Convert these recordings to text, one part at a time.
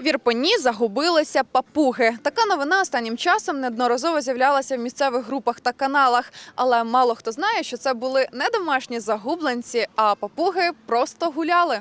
В Ірпені загубилися папуги. Така новина останнім часом неодноразово з'являлася в місцевих групах та каналах. Але мало хто знає, що це були не домашні загубленці, а папуги просто гуляли.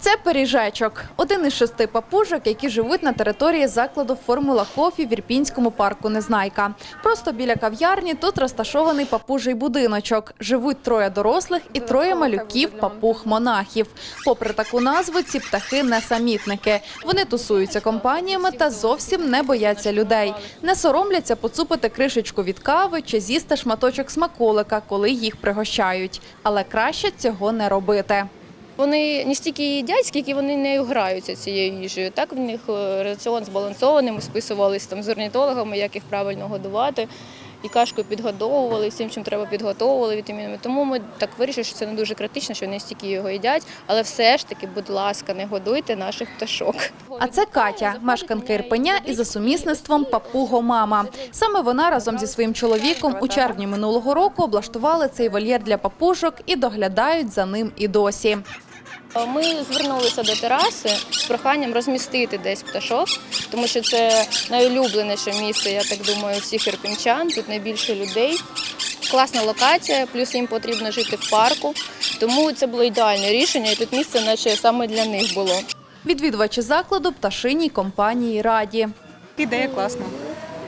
Це пиріжечок, один із шести папужок, які живуть на території закладу Формула Кофі в Ірпінському парку Незнайка. Просто біля кав'ярні тут розташований папужий будиночок. Живуть троє дорослих і троє малюків папуг-монахів. Попри таку назву, ці птахи не самітники. Вони тусуються компаніями та зовсім не бояться людей. Не соромляться поцупити кришечку від кави чи з'їсти шматочок смаколика, коли їх пригощають. Але краще цього не робити. Вони не стільки їдять, скільки вони не граються цією їжею. Так в них е, раціон збалансований. Ми списувалися там з орнітологами, як їх правильно годувати. І кашкою підгодовували, всім, чим треба підготовували вітамінами. Тому ми так вирішили, що це не дуже критично, що вони стільки його їдять. Але все ж таки, будь ласка, не годуйте наших пташок. А це Катя, мешканка Ірпеня і за сумісництвом папуго-мама. Саме вона разом зі своїм чоловіком у червні минулого року облаштували цей вольєр для папужок і доглядають за ним і досі. Ми звернулися до тераси з проханням розмістити десь пташок, тому що це найулюбленіше місце, я так думаю, всіх ірпінчан. Тут найбільше людей. Класна локація, плюс їм потрібно жити в парку. Тому це було ідеальне рішення, і тут місце, наче саме для них було. Відвідувачі закладу пташиній компанії раді. Ідея класна.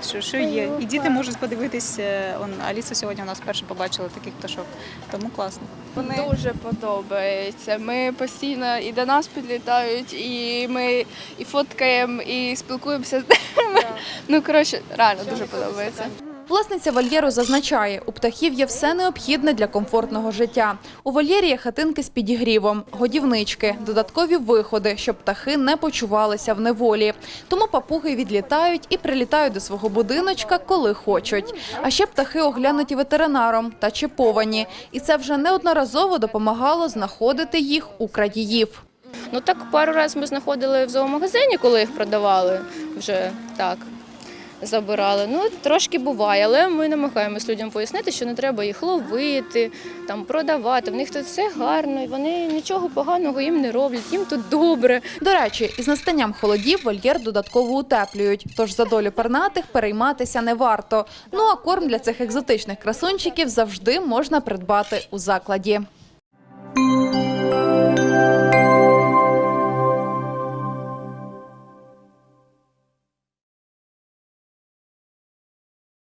Що, що є? І діти можуть подивитись. е, Он Аліса сьогодні у нас вперше побачила таких пташок, тому класно. Вони дуже подобається. Ми постійно і до нас підлітають, і ми і фоткаємо, і спілкуємося з ними. Ну коротше, реально дуже подобається. Власниця вольєру зазначає, у птахів є все необхідне для комфортного життя. У вольєрі є хатинки з підігрівом, годівнички, додаткові виходи, щоб птахи не почувалися в неволі. Тому папуги відлітають і прилітають до свого будиночка, коли хочуть. А ще птахи оглянуті ветеринаром та чіповані. І це вже неодноразово допомагало знаходити їх у крадіїв. Ну так пару разів ми знаходили в зоомагазині, коли їх продавали вже так. Забирали. Ну, трошки буває, але ми намагаємось людям пояснити, що не треба їх ловити, там продавати. В них тут все гарно, і вони нічого поганого їм не роблять, їм тут добре. До речі, із настанням холодів вольєр додатково утеплюють, тож за долю пернатих перейматися не варто. Ну а корм для цих екзотичних красунчиків завжди можна придбати у закладі.